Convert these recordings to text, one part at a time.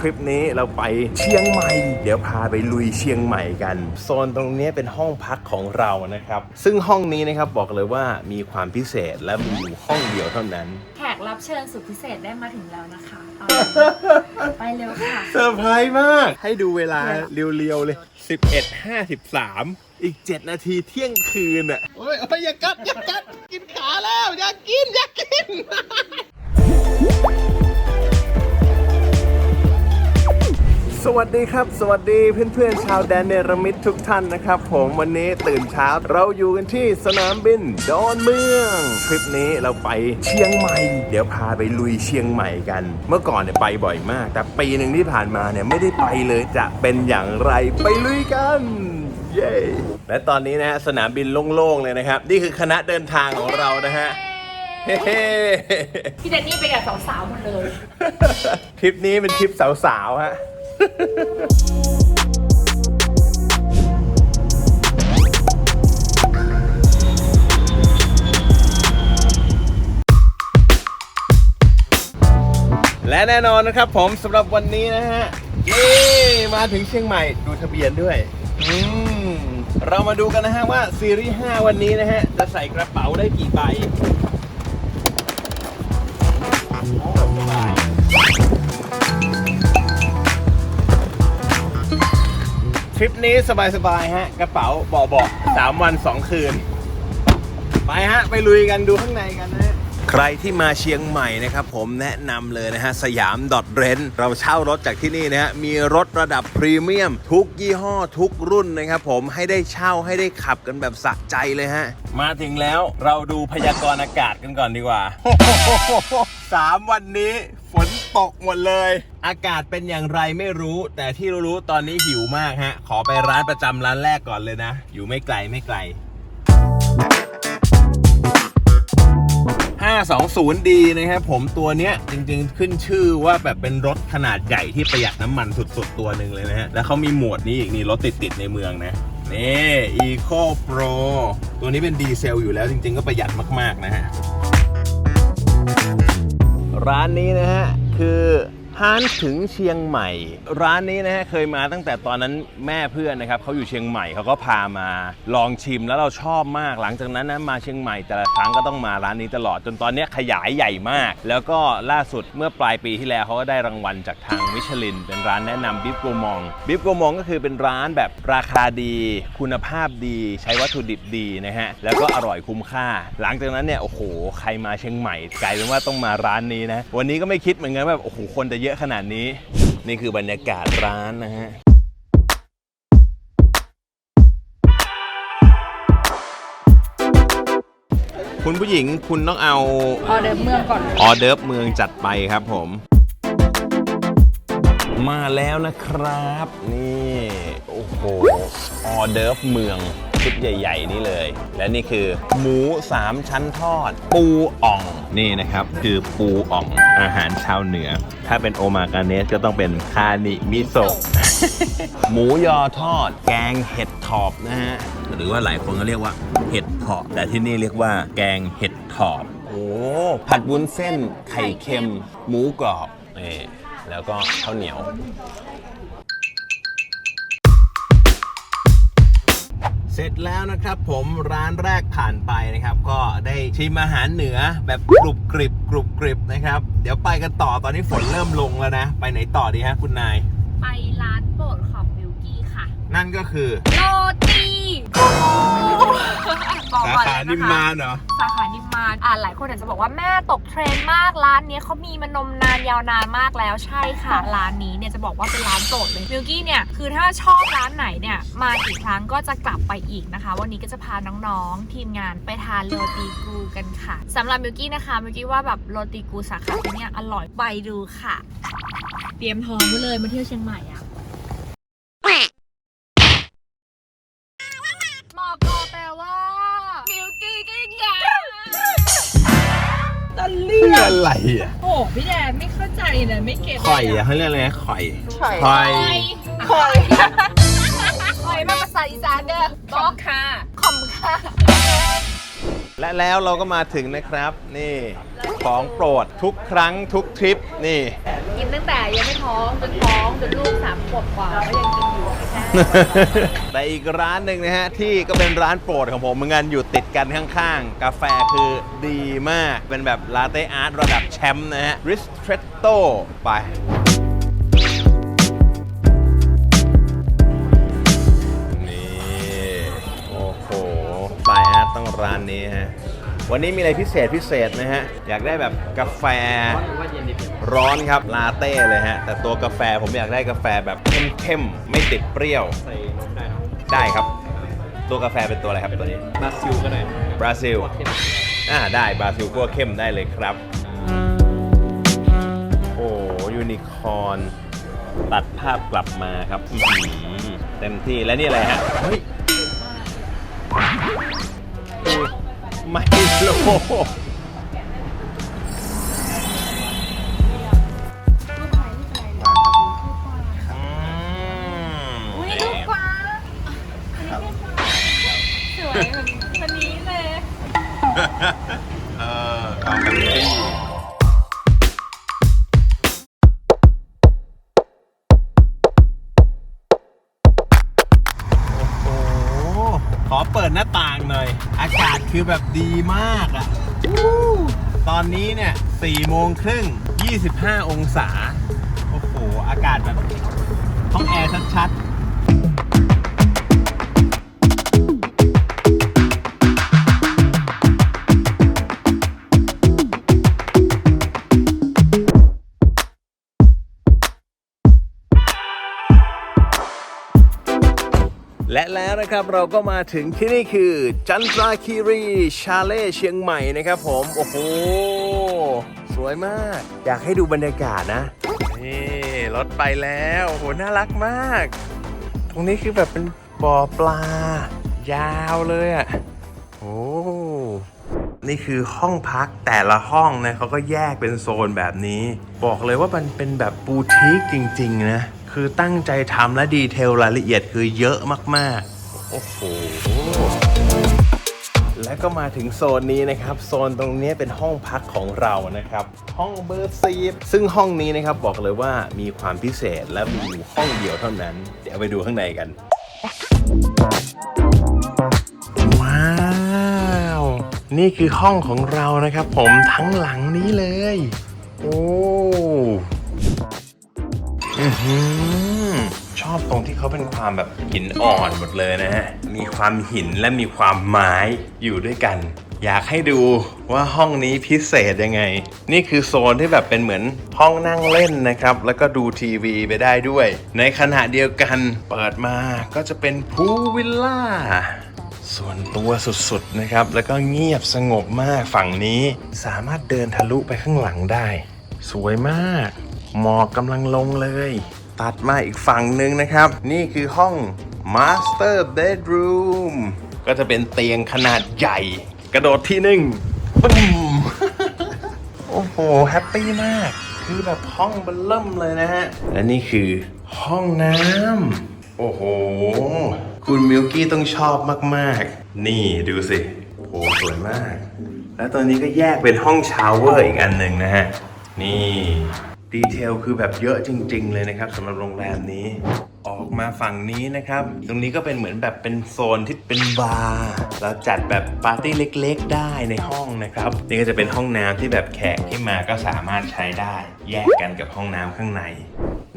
ทริปนี้เราไปเชียงใหม่ เดี๋ยวพาไปลุยเชียงใหม่กัน โซนตรงนี้เป็นห้องพักของเรานะครับ ซึ่งห้องนี้นะครับบอกเลยว่ามีความพิเศษและมีอยู่ห้องเดียวเท่านั้น แขกรับเชิญสุดพิเศษได้มาถึงแล้วนะคะเอาไปเร็วค่ะ เซอร์ไพรส์มาก ให้ดูเวลาเรียวๆเลย 11.53 อีก 7 นาทีเที่ยงคืนอะ โอ้ยโอ้ยอย่ากัดอย่ากัด กินขาแล้ว อย่ากิน อย่ากิน สวัสดีครับ สวัสดีเพื่อนๆ ชาวแดนเนรมิตทุกท่านนะครับ ผมวันนี้ตื่นเช้าเราอยู่กันที่สนามบินดอนเมืองทริปนี้เราไปเชียงใหม่ เดี๋ยวพาไปลุยเชียงใหม่กัน เมื่อก่อนเนี่ยไปบ่อยมาก แต่ปีหนึ่งที่ผ่านมาเนี่ยไม่ได้ไปเลยจะเป็นอย่างไรไปลุยกันเย้และตอนนี้นะฮะสนามบินโล่งๆเลยนะครับ นี่คือคณะเดินทางของเรานะฮะเฮ้พี่เจนนี่ไปกับสาวๆหมดเลย ทริปนี้เป็นทริปสาวๆฮะ และแน่นอนนะครับผมสำหรับวันนี้นะฮะเย้มาถึงเชียงใหม่ดูทะเบียนด้วยอืมเรามาดูกันนะฮะว่าซีรีส์ 5 วันนี้นะฮะ จะใส่กระเป๋าได้กี่ใบสบาย ทริปนี้สบายๆฮะ กระเป๋าเบาๆสามวันสองคืน ไปฮะ ไปลุยกันดูข้างในกันนะฮะ ใครที่มาเชียงใหม่นะครับผมแนะนำเลยนะฮะ สยามดอทเรนเราเช่ารถจากที่นี่นะฮะ มีรถระดับพรีเมียม ทุกยี่ห้อทุกรุ่นนะครับผมให้ได้เช่าให้ได้ขับกันแบบสะใจเลยฮะ มาถึงแล้วเราดูพยากรณ์อากาศกันก่อนดีกว่า สามวันนี้ฝน ตกหมดเลย อากาศเป็นอย่างไรไม่รู้ แต่ที่รู้ๆตอนนี้หิวมากฮะ ขอไปร้านประจำร้านแรกก่อนเลยนะ อยู่ไม่ไกลไม่ไกล 520D นะครับผมตัวเนี้ยจริงๆขึ้นชื่อว่าแบบเป็นรถขนาดใหญ่ที่ประหยัดน้ำมันสุดๆ ตัวหนึ่งเลยนะฮะ แล้วเขามีหมวดนี้อีกนี่รถติดๆในเมืองนะนี่ Eco Pro ตัวนี้เป็นดีเซลอยู่แล้วจริงๆ ก็ประหยัดมาก ๆ นะฮะ ร้านนี้นะฮะ คือ ฮานถึงเชียงใหม่ ร้านนี้นะฮะเคยมาตั้งแต่ตอนนั้นแม่เพื่อนนะครับเขาอยู่เชียงใหม่เขาก็พามาลองชิมแล้วเราชอบมากหลังจากนั้นนะมาเชียงใหม่แต่ละครั้งก็ต้องมาร้านนี้ตลอดจนตอนนี้ขยายใหญ่มาก แล้วก็ล่าสุดเมื่อปลายปีที่แล้วเขาก็ได้รางวัลจากทางมิชลิน เป็นร้านแนะนำบิฟโกมองบิฟโกมองก็คือเป็นร้านแบบราคาดี คุณภาพดี ใช้วัตถุดิบดีนะฮะแล้วก็อร่อยคุ้มค่า หลังจากนั้นเนี่ยโอ้โหใครมาเชียงใหม่กลายเป็นว่าต้องมาร้านนี้นะวันนี้ก็ไม่คิดเหมือนกันแบบโอ้โหคนจะเยอะขนาดนี้ นี่คือบรรยากาศร้านนะฮะคุณผู้หญิงคุณต้องเอาออเดิมเมืองก่อน ออเดิร์ฟเมืองจัดไปครับผม มาแล้วนะครับ นี่ โอ้โห ออเดิร์ฟเมือง ชุดใหญ่ ๆ นี่เลย และนี่คือ หมู 3 ชั้นทอด ปูอ่องนี่นะครับ คือปูอ่องอาหารชาวเหนือ ถ้าเป็นโอมากาเนสก็ต้องเป็นคานิมิโซะหมูยอทอด แกงเห็ดถอบนะฮะหรือว่าหลายคนก็เรียกว่าเห็ดเผาะแต่ที่นี่เรียกว่าแกงเห็ดถอบโอ้ผัดวุ้นเส้นไข่เค็ม หมูกรอบนี่แล้วก็ข้าวเหนียว เสร็จแล้วนะครับผมร้านแรกผ่านไปนะครับ ก็ได้ชิมอาหารเหนือแบบกรุบกริบกรุบกริบนะครับ เดี๋ยวไปกันต่อตอนนี้ฝนเริ่มลงแล้วนะ ไปไหนต่อดีฮะคุณนาย ไปร้านโปรดของบิว ค่ะ นั่นก็คือโรตีบอกสาก่อนขาเลยนิมนะคะมานเหรอ สาขานิมมานอ่าหลายคนอาจจะบอกว่าแม่ตกเทรนด์มากร้านเนี้ยเขามีมานมนานยาวนานมากแล้วใช่ค่ะร้านนี้เนี่ยจะบอกว่าเป็นร้านโปรดเลยบิวกี้เนี่ยคือถ้าชอบร้านไหนเนี่ยมากี่ครั้งก็จะกลับไปอีกนะคะ วันนี้ก็จะพาน้องๆ ทีมงานไปทานโรตีกูกันค่ะสำหรับบิวกี้นะคะบิวกี้ว่าแบบโรตีกูสาขาที่เนี่ยอร่อยไปดูค่ะ เตรียมท้องไว้เลยมาเที่ยวเชียงใหม่อะ ตะเลียอะไรอะโอ้พี่แดนไม่เข้าใจเลยไม่เก็ตข่อยอะเขาเรียกอะไรนะข่อยข่อย ข่อยข่อยข่อยมาภาษาอีสานเด้อขอมค่ะขอมค่ะ และแล้วเราก็มาถึงนะครับ นี่ของโปรดทุกครั้งทุกทริปนี่ กินตั้งแต่ยังไม่ท้องจนท้องจนลูกสามขวบกว่าก็ยังกินอยู่ แต่อีกร้านหนึ่งนะฮะ ที่ก็เป็นร้านโปรดของผมเหมือนกันอยู่ติดกันข้างๆ กาแฟคือดีมาก เป็นแบบลาเต้อาร์ตระดับแชมป์นะฮะ Ristretto ไปนี่โอ้โหสายอาร์ตต้องร้านนี้ฮะ วันนี้มีอะไรพิเศษพิเศษนะฮะ อยากได้แบบกาแฟร้อนครับลาเต้เลยฮะ แต่ตัวกาแฟผมอยากได้กาแฟแบบเข้มๆไม่ติดเปรี้ยว ใส่นมได้ครับได้ครับ ตัวกาแฟเป็นตัวอะไรครับตัวนี้บราซิลก็ได้บราซิลอ่าได้บราซิลกัวเข้มได้เลยครับ โอ้ยูนิคอร์นตัดภาพกลับมาครับอื้อหือเต็มที่และนี่อะไรฮะเฮ้ย ไมโล แบบดีมากอะ่ะ ตอนนี้เนี่ยสี่โมงครึ่ง25 องศา โอ้โห อากาศแบบห้องแอร์ชัดๆ และแล้วนะครับเราก็มาถึงที่นี่คือ จันทราคีรีชาเล่เชียงใหม่นะครับผม โอ้โห สวยมาก อยากให้ดูบรรยากาศนะ นี่รถไปแล้วโอ้โหน่ารักมาก ตรงนี้คือแบบเป็นบ่อปลา ยาวเลยอะ่ะโอ้นี่คือห้องพักแต่ละห้องนะเขาก็แยกเป็นโซนแบบนี้ บอกเลยว่ามันเป็นแบบบูติกจริง ๆ นะ คือตั้งใจทำและดีเทลรายละเอียดคือเยอะมากๆ โอ้โห และก็มาถึงโซนนี้นะครับ โซนตรงนี้เป็นห้องพักของเรานะครับ ห้องเบอร์ซีฟซึ่งห้องนี้นะครับบอกเลยว่ามีความพิเศษและมีอยู่ห้องเดียวเท่านั้น เดี๋ยวไปดูข้างในกัน ว้าว นี่คือห้องของเรานะครับ ผมทั้งหลังนี้เลย โอ้ อือหือชอบตรงที่เขาเป็นความแบบหินอ่อนหมดเลยนะฮะ มีความหินและมีความไม้อยู่ด้วยกัน อยากให้ดูว่าห้องนี้พิเศษยังไง นี่คือโซนที่แบบเป็นเหมือนห้องนั่งเล่นนะครับ แล้วก็ดูทีวีไปได้ด้วย ในขณะเดียวกันเปิดมาก็จะเป็นพูวิลล่าส่วนตัวสุดๆนะครับ แล้วก็เงียบสงบมากฝั่งนี้ สามารถเดินทะลุไปข้างหลังได้ สวยมาก หมอกกำลังลงเลย ตัดมาอีกฝั่งหนึ่งนะครับ นี่คือห้อง Master Bedroom ก็จะเป็นเตียงขนาดใหญ่ กระโดดที่หนึ่งปึ้มโอ้โห แฮปปี้มาก คือแบบห้องเบลเริ่มเลยนะฮะ และนี่คือห้องน้ำโอ้โห คุณมิลกี้ต้องชอบมาก ๆ นี่ดูสิโอ้โหสวยมาก แล้วตอนนี้ก็แยกเป็นห้องชาวเวอร์อีกอันหนึ่งนะฮะ นี่ ดีเทลคือแบบเยอะจริง ๆ เลยนะครับสำหรับโรงแรมนี้ ออกมาฝั่งนี้นะครับ ตรงนี้ก็เป็นเหมือนแบบเป็นโซนที่เป็นบาร์แล้วจัดแบบปาร์ตี้เล็ก ๆ ได้ในห้องนะครับ นี่ก็จะเป็นห้องน้ำที่แบบแขกที่มาก็สามารถใช้ได้ แยกกันกับห้องน้ำข้างใน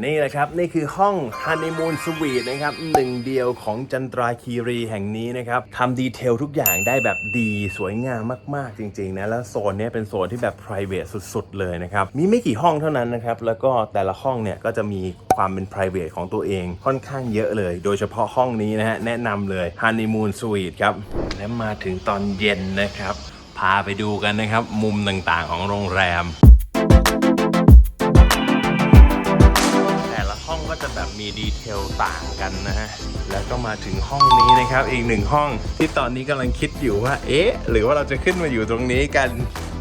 นี่แหละครับ นี่คือห้องฮันนีมูนสวีทนะครับหนึ่งเดียวของจันตราคีรีแห่งนี้นะครับทำดีเทลทุกอย่างได้แบบดีสวยงามมาก ๆ จริง ๆ นะ แล้วโซนเนี้ยเป็นโซนที่แบบ p r i v a t สุด ๆ เลยนะครับ มีไม่กี่ห้องเท่านั้นนะครับ แล้วก็แต่ละห้องเนี่ยก็จะมีความเป็น p r i v a t ของตัวเองค่อนข้างเยอะเลย โดยเฉพาะห้องนี้นะฮะแนะนำเลยฮันนีมูนสวีทครับและมาถึงตอนเย็นนะครับพาไปดูกันนะครับ มุมต่างๆของโรงแรม มีดีเทลต่างกันนะฮะ แล้วก็มาถึงห้องนี้นะครับ อีกหนึ่งห้องที่ตอนนี้กำลังคิดอยู่ว่า เอ๊ะ หรือว่าเราจะขึ้นมาอยู่ตรงนี้กัน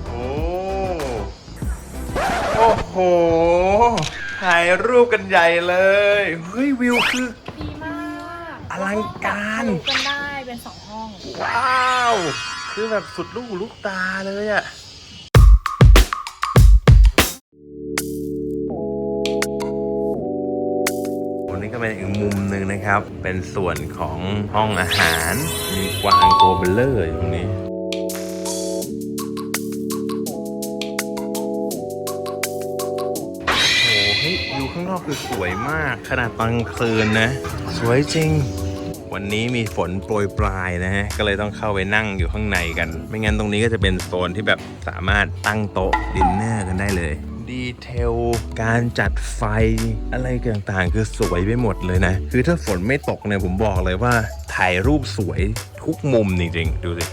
โอ้โอ้โห ถ่ายรูปกันใหญ่เลย เฮ้ย วิวคือ ดีมากอลังการทะลุกันได้เป็นสองห้อง ว้าว คือคือแบบสุดลูกหูลูกตาเลยอะ็เป็นอีกมุมหนึ่งนะครับ เป็นส่วนของห้องอาหาร มีกวางตัวเบลเลอร์อยู่ตรงนี้โอ้โหอยู่ข้างนอกคือสวยมากขนาดตอนคืนนะ สวยจริง วันนี้มีฝนโปรยปลายนะฮะ ก็เลยต้องเข้าไปนั่งอยู่ข้างในกัน ไม่งั้นตรงนี้ก็จะเป็นโซนที่แบบสามารถตั้งโต๊ะดินเนอร์กันได้เลย ดีเทล การจัดไฟอะไรต่างๆ คือสวยไปหมดเลยนะ คือถ้าฝนไม่ตกเนี่ยผมบอกเลยว่า ถ่ายรูปสวยทุกมุมจริงๆ ดูสิ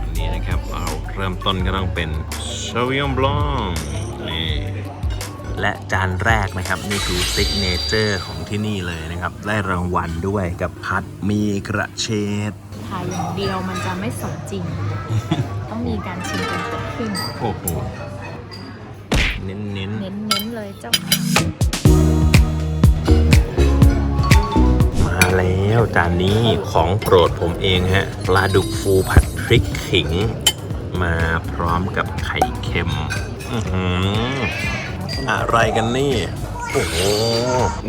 อันนี้นะครับเราเริ่มต้นก็ต้องเป็นชาวิ o งบลองนี่และจานแรกนะครับ นี่คือซิกเนเจอร์ของที่นี่เลยนะครับ ได้รางวัลด้วยกับพัดมีกระเฉด ถ่ายอย่างเดียวมันจะไม่สมจริง ต้องมีการชิมกันเกิดขึ้น โอ้โห เน้นเน้นๆเลยเจ้าค่ะๆมาแล้วจานนี้ของโปรดผมเองฮะ ปลาดุกฟูผัดพริกขิง มาพร้อมกับไข่เค็ม อื้อหืออะไรกันนี่ โอ้โห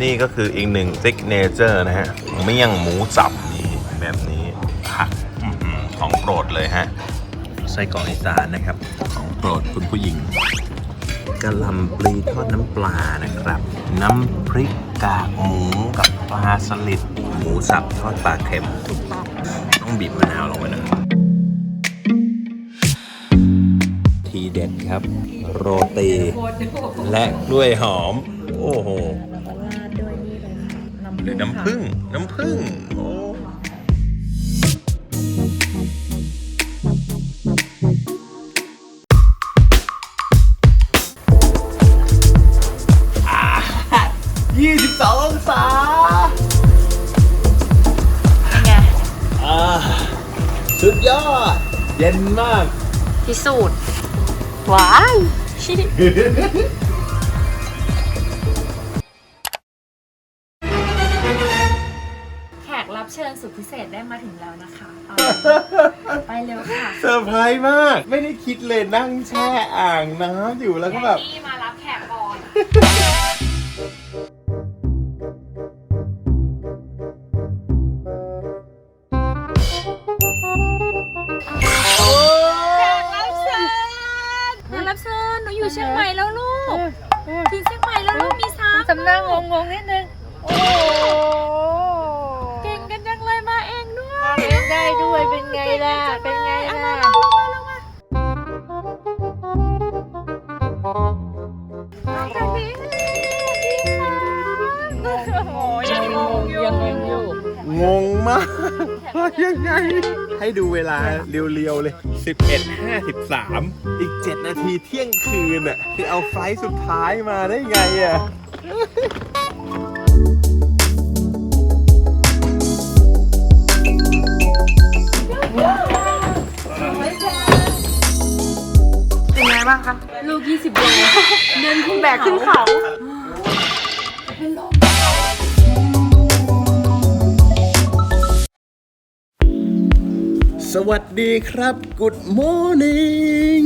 นี่ก็คืออีกหนึ่งซิกเนเจอร์นะฮะ เมี่ยงหมูสับนี่แบบนี้ ผักอื้อหือของโปรดเลยฮะไส้กรอกอีสานนะครับ ของโปรดคุณผู้หญิงกะหล่ำปลีทอดน้ำปลานะครับ น้ำพริกกากหมูกับปลาสลิดหมูสับทอดปลาเค็มต้องบีบมะนาวลงไปหนะทีเด็ดครับ โรตี และกล้วยหอม โอ้โหราดด้วยนี่เลยค่ะน้ำหรือน้ำผึ้งน้ำผึ้งโอ้ เย็นมาก พิสูจน์ว้ายชิแขกรับเชิญสุดพิเศษได้มาถึงแล้วนะคะตอนนี้ไปเร็วค่ะเซอร์ไพรส์มาก ไม่ได้คิดเลยนั่งแช่อ่างน้ำอยู่แล้วก็แบบนี่มารับแขกก่อน เชียงใหม่แล้วลูก ถึงเชียงใหม่แล้วลูกมีซ้ำสำนักงงงๆนิดนึง โอ้เก่งกันจังเลยมาเองด้วยเองได้ด้วยเป็นไงล่ะ เป็นไงล่ะโอ้ยยังงงอยู่ยังงงอยู่ งงมากว่ายังไง ให้ดูเวลาเรียวๆเลย 11.53 อีก 7 นาทีเที่ยงคืนอะคือเอาไฟล์สุดท้ายมาได้ไงอะเป็นไงบ้างคะลูก 20โลเดินขึ้นแบกขึ้นเขา สวัสดีครับ Good morning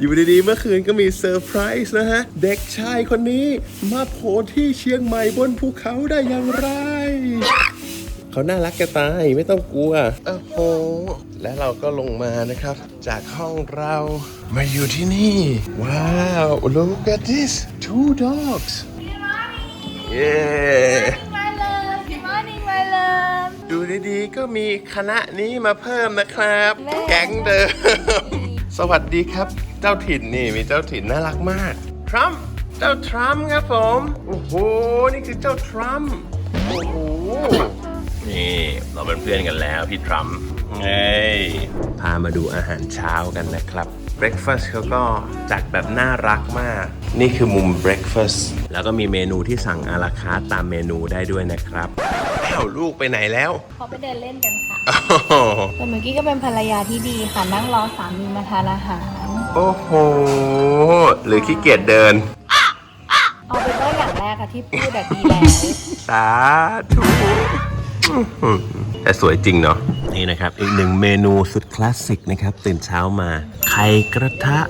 อยู่ดีๆ เมื่อคืนก็มีเซอร์ไพรส์นะฮะ เด็กชายคนนี้มาโผล่ที่เชียงใหม่บนภูเขาได้อย่างไร เขาน่ารักจะตายไม่ต้องกลัวโอ้โหและเราก็ลงมานะครับ จากห้องเรามาอยู่ที่นี่ ว้าว look at this two dogs yeah ดูดีๆ ก็มีคณะนี้มาเพิ่มนะครับ แก๊งเดิม สวัสดีครับ เจ้าถิ่นนี่มีเจ้าถิ่นน่ารักมาก ทรัมป์เจ้าทรัมป์ครับผม โอ้โห นี่คือเจ้าทรัมป์โอ้โห นี่เราเป็นเพื่อนกันแล้วพี่ทรัมป์เฮ้ยพามาดูอาหารเช้ากันนะครับ เบร a ฟาสต์เขาก็จัดแบบน่ารักมาก นี่คือมุมเบร a ฟาสต์แล้วก็มีเมนูที่สั่งอาราคาร์ตตามเมนูได้ด้วยนะครับแอ้วลูกไปไหนแล้ว เขาไปเดินเล่นกันค่ะอ้าวแต่เมื่อกี้ก็เป็นภรรยาที่ดีค่ะ นั่งรอสามีมาทานอาหาร โอ้โห หรือขี้เกียจเดิน เอาเป็นว่าอย่างแรกอะที่พูดแบบดีแล้ว สาธุ แต่สวยจริงเนาะนี่นะครับ อีกหนึ่งเมนูสุดคลาสสิกนะครับ ตื่นเช้ามา ไข่กระทะ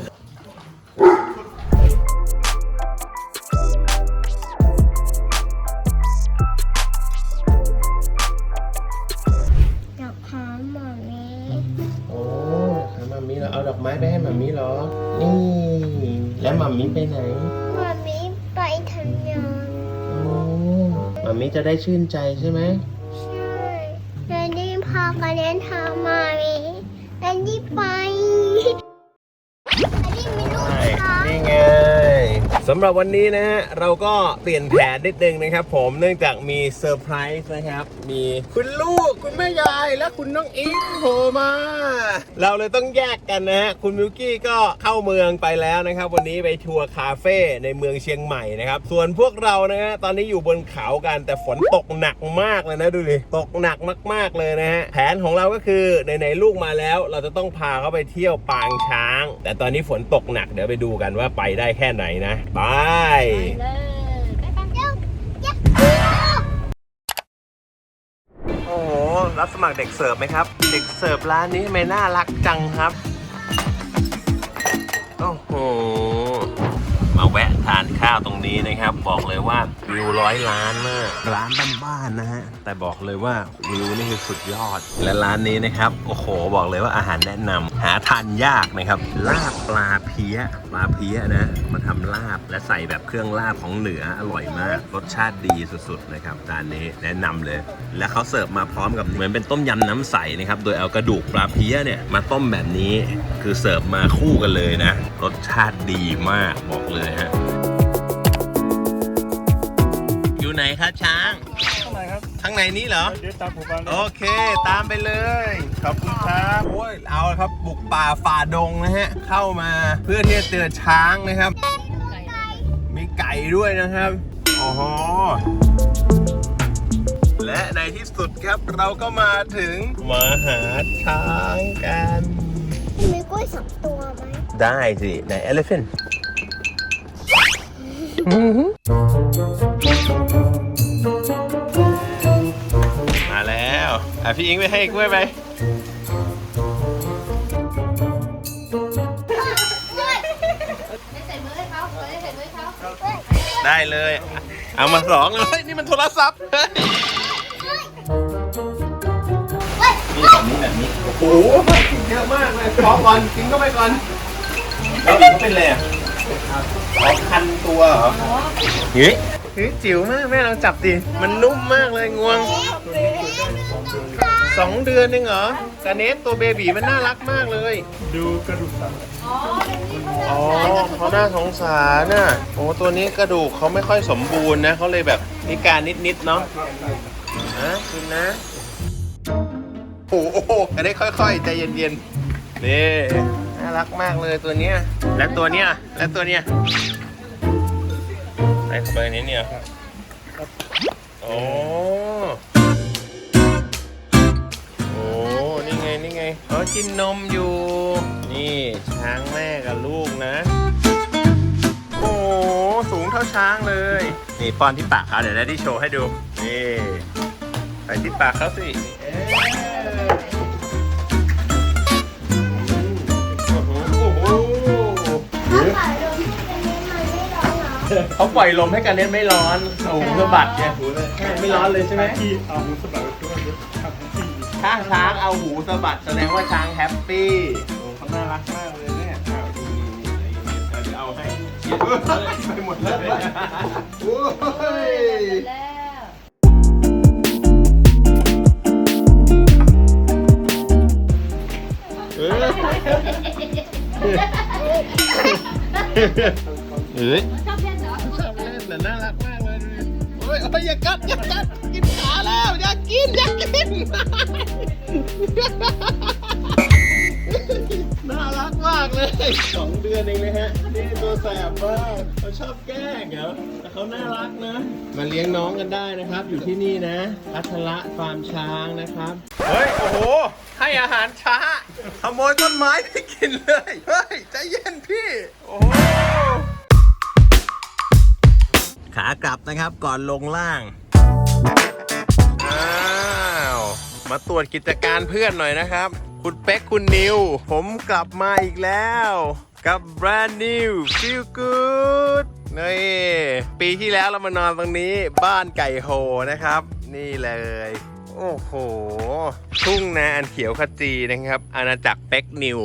ดอกหอมหมอนี้โอ้หามามีเราเอาดอกไม้ไปให้มามีเหรอ นี่ แล้วมามีไปไหนหมอนี้ไปทำงานโอ้มามีจะได้ชื่นใจใช่ไหมใช่แล้วนี่ พากันเล่นทำมามีแล้วนี่ไป สำหรับวันนี้นะฮะเราก็เปลี่ยนแผนนิดนึงนะครับผมเนื่องจากมีเซอร์ไพรส์นะครับ มีคุณลูกคุณแม่ยายและคุณน้องอิงโผล่มา เราเลยต้องแยกกันนะฮะคุณมิวกี้ก็เข้าเมืองไปแล้วนะครับ วันนี้ไปทัวร์คาเฟ่ในเมืองเชียงใหม่นะครับ ส่วนพวกเรานะฮะตอนนี้อยู่บนเขากันแต่ฝนตกหนักมากเลยนะดูดิตกหนักมาก ๆเลยนะฮะแผนของเราก็คือไหนๆลูกมาแล้ว เราจะต้องพาเขาไปเที่ยวปางช้าง แต่ตอนนี้ฝนตกหนักเดี๋ยวไปดูกันว่าไปได้แค่ไหนนะไป โอ้โห รับสมัครเด็กเสิร์ฟไหมครับ เด็กเสิร์ฟร้านนี้ทำไมน่ารักจังครับ โอ้โห มาแวะทานข้าวตรงนี้นะครับ บอกเลยว่าวิวร้อยล้านมากร้านบ้านๆนะฮะแต่บอกเลยว่าวิวนี่คือสุดยอด และร้านนี้นะครับโอ้โห บอกเลยว่าอาหารแนะนำหาทานยากนะครับลาบปลาเพี้ยปลาเพี้ยนะมาทำลาบและใส่แบบเครื่องลาบของเหนืออร่อยมาก รสชาติดีสุดๆนะครับจานนี้แนะนำเลย และเขาเสิร์ฟมาพร้อมกับเหมือนเป็นต้มยำน้ำใสนะครับโดยเอากระดูกปลาเพี้ยเนี่ยมาต้มแบบนี้คือเสิร์ฟมาคู่กันเลยนะ รสชาติดีมากบอกเลยฮะ อยู่ไหนครับช้าง ข้างในครับข้างในนี้เหรอ เดี๋ยวตามผมมาโอเค ตามไปเลย ขอบคุณครับโอ้ยเอาละครับบุกป่าฝ่าดงนะฮะ เข้ามาเพื่อที่จะเจอช้างนะครับ มีไก่ด้วยนะครับโอ้โหและในที่สุดครับเราก็มาถึงมาหาช้างกัน มีกล้วยสองตัวไหมได้สิใน elephant มาแล้วอะพี่อิงไปให้กล้วยไปได้เลย เอามาสองเลย นี่มันโทรศัพท์เฮ้ยนี่แบบนี้แบบนี้ โอ้โหกินเยอะมากเลยขอก่อนกินเข้าไปก่อนแล้วมันเป็นอะไรอะขอคันตัวเหรอเฮ้ยเฮ้ยจิ๋วมากแม่ลองจับดิ มันนุ่มมากเลยงวงสองเดือนเองเหรอกาเนสตัวเบบีมันน่ารักมากเลย ดูกระดูกสันอ๋อเขาน่าสงสารน่ะโอ้ตัวนี้กระดูกเขาไม่ค่อยสมบูรณ์นะเขาเลยแบบพิการนิดๆเนาะนะคุณนะ โอ้โหอันนี้ค่อยๆ ใจเย็นๆนี่ น่ารักมากเลยตัวเนี้ย และตัวเนี้ย และตัวเนี้ยไปเข้าไปในนี้เนี่ยโอ้โอ้นี่ไง นี่ไงเขากินนมอยู่ นี่ช้างแม่กับลูกนะ โอ้สูงเท่าช้างเลย นี่ป้อนที่ปากเขาเดี๋ยวได้ที่โชว์ให้ดู นี่ไปที่ปากเขาสิเออ ถ้าปล่อยลมให้กันนี้มันไม่ร้อนเหรอเขาปล่อยลมให้กันเน็ตไม่ร้อนโอ้โหสะบัดเนี่ยไม่ร้อนเลยใช่ไหมที่เอาหูสะบัดไปด้วยเดี๋ยวทำที่ถ้าช้างเอาหูสะบัดแสดงว่าช้างแฮปปี้โอ้เขาน่ารักมากเลยเนี่ยอ้าวนี่นี่นี่เดี๋ยวเอาให้เขียนไปหมดเลยโอ้ยเออเอ้ย อ้ยโอ้ยอย่ากัดอย่ากัดกินขาแล้วอย่ากินอย่ากิน น่ารักมากเลยสองเดือนเองเลยฮะนี่ตัวแสบมากเขาชอบแกล้งเหรอแต่เขาน่ารักนะ มาเลี้ยงน้องกันได้นะครับ อยู่ที่นี่นะพัทละฟาร์มช้างนะครับ เฮ้ย โอ้โห ให้อาหารช้าขโมยต้นไม้ไปกินเลย เฮ้ย ใจเย็นพี่ โอ้โห ขากลับนะครับก่อนลงล่าง อ้าว มาตรวจกิจการเพื่อนหน่อยนะครับ คุณเป๊กคุณนิว ผมกลับมาอีกแล้ว กับ brand new feel good นี่ปีที่แล้วเรามานอนตรงนี้บ้านไก่โหนะครับ นี่เลย โอ้โห ทุ่งนาอันเขียวขจีนะครับ อาณาจักรเป็กนิว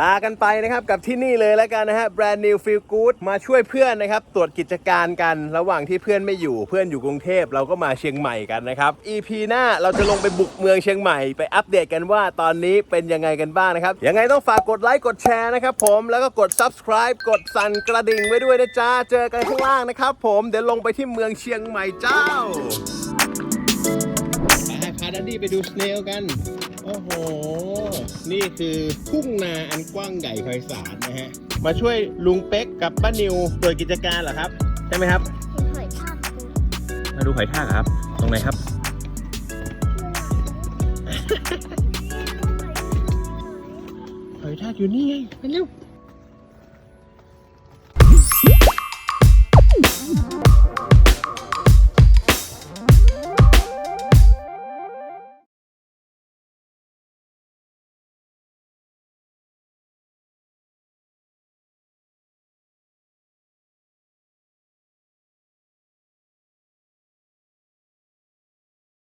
ลากันไปนะครับกับที่นี่เลยแล้วกันนะฮะ Brand New Feel Good มาช่วยเพื่อนนะครับ ตรวจกิจการกันระหว่างที่เพื่อนไม่อยู่เพื่อนอยู่กรุงเทพเราก็มาเชียงใหม่กันนะครับ EP หน้าเราจะลงไปบุกเมืองเชียงใหม่ ไปอัปเดตกันว่าตอนนี้เป็นยังไงกันบ้างนะครับยังไงต้องฝากกดไลค์กดแชร์นะครับผมแล้วก็กด subscribe กดสั่นกระดิ่งไว้ด้วยนะจ๊ะเจอกันข้างล่างนะครับผมเดี๋ยวลงไปที่เมืองเชียงใหม่เจ้าพาดัดดี้ไปดูสเนลกัน โอ้โห นี่คือทุ่งนาอันกว้างใหญ่ไพศาลนะฮะ มาช่วยลุงเป๊กกับป้านิวตรวจกิจการเหรอครับ ใช่ไหมครับเป็นหอยทากดูมาดูหอยทากเหรอครับ ตรงไหนครับ หอยทากอยู่นี่ไงไปเร็ว